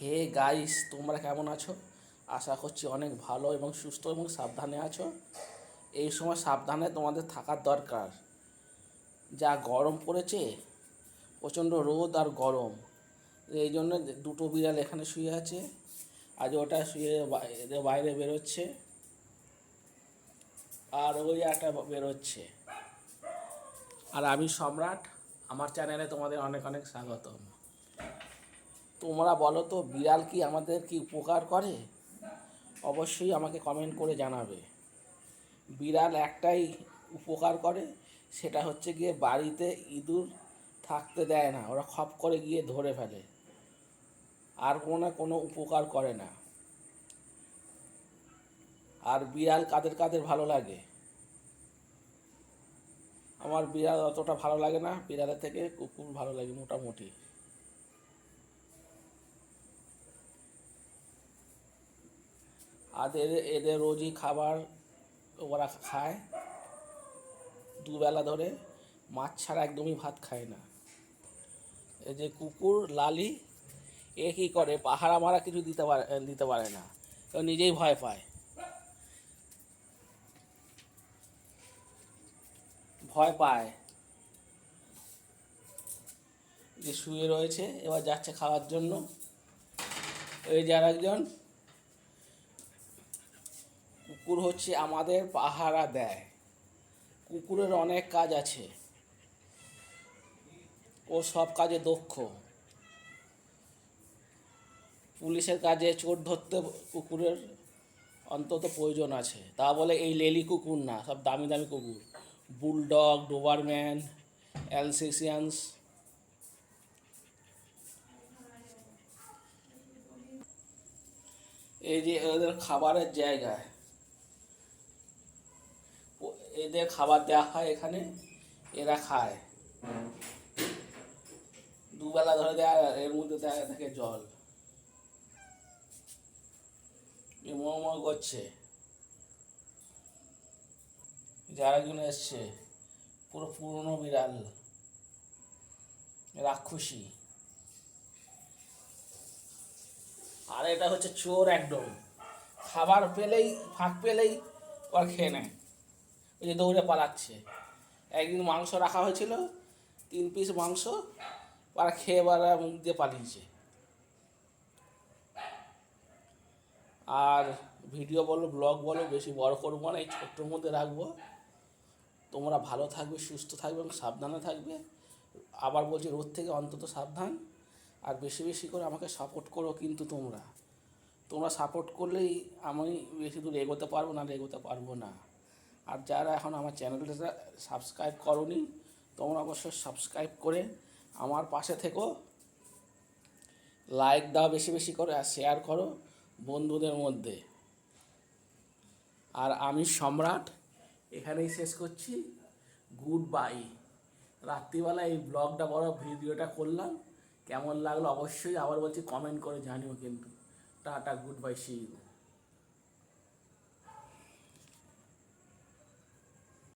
Hey guys তোমরা কেমন আছো? আশা করছি অনেক ভালো এবং সুস্থ এবং সাবধানে আছো। এই সময় সাবধানে তোমাদের থাকার দরকার। যা গরম পড়েছে, প্রচণ্ড রোদ আর গরম। এই জন্য দুটো বিড়াল এখানে শুয়ে আছে। আজ ওটা শুয়ে বাইরে বেরোচ্ছে। আর ওই একটা বেরোচ্ছে। আর আমি সম্রাট, আমার চ্যানেলে তোমাদের অনেক অনেক স্বাগতম। তোমরা বলো তো, বিড়াল কি আমাদের কি উপকার করে? অবশ্যই আমাকে কমেন্ট করে জানাবে। বিড়াল একটাই উপকার করে, সেটা হচ্ছে গিয়ে বাড়িতে ইঁদুর থাকতে দেয় না, ওরা খপ করে গিয়ে ধরে ফেলে। আর কোনো না কোনো উপকার করে না। আর বিড়াল কাদের কাদের ভালো লাগে? আমার বিড়াল অতটা ভালো লাগে না, বিড়ালের থেকে কুকুর ভালো লাগে মোটামুটি। আর এদের রোজই খাবার ওরা খায়। দুবেলা ধরে মাছ ছাড়া একদমই ভাত খায় না। এই যে কুকুর, লালি, এ কী করে? পাহারা মারা কিছু দিতে পারে দিতে পারে না। ও নিজেই ভয় পায়। ভয় পায় যে শুয়ে রয়েছে, এবার যাচ্ছে খাওয়ার জন্য। এই যে আর একজন কুকুর হচ্ছে আমাদের পাহারা দেয়। কুকুরের অনেক কাজ আছে। ও সব কাজে দক্ষ। পুলিশের কাজে চোর ধরতে কুকুরের অন্তত প্রয়োজন আছে। তা বলে এই লেলি কুকুর না, সব দামি দামি কুকুর। Bulldog, Doberman, Alsatians. এই যে ওদের খাবারের জায়গায় এদের খাবার দেওয়া হয় এখানে, এরা খায়। দুবেলা ধরে দেয়া এর মধ্যে দেয়া থাকে জল। এ মো মো করছে। যারা একজন এসছে, পুরো পুরনো বিড়াল। রাক্ষসী। আর এটা হচ্ছে চোর একদম। খাবার পেলেই, ফাঁক পেলেই ওর খেয়ে নেয়। ওই যে দৌড়ে পালাচ্ছে। একদিন মাংস রাখা হয়েছিল, তিন পিস মাংস ওরা খেয়ে ওরা মুখ দিয়ে পালিয়েছে। আর ভিডিও বলো ব্লগ বলো, বেশি বড় করব না, এই ছোট্টর মধ্যে রাখব। তোমরা ভালো থাকবে, সুস্থ থাকবে এবং সাবধানে থাকবে। আবার বলছি, রোদ থেকে অন্তত সাবধান। আর বেশি বেশি করে আমাকে সাপোর্ট করো কিন্তু তোমরা। তোমরা সাপোর্ট করলেই আমি বেশি দূর এগোতে পারব না এগোতে পারব না। আর যারা এখন আমার চ্যানেলটা সাবস্ক্রাইব করনি, তোমরা অবশ্যই সাবস্ক্রাইব করে আমার পাশে থেকো। লাইক দাও বেশি বেশি করে আর শেয়ার করো বন্ধুদের মধ্যে। আর আমি সম্রাট, এখানেই শেষ করছি। গুড বাই রাত্রিবেলা এই ব্লগটা বড় ভিডিওটা করলাম। কেমন লাগল অবশ্যই আবার বলছি কমেন্ট করে জানিও কিন্তু। Tata good bye C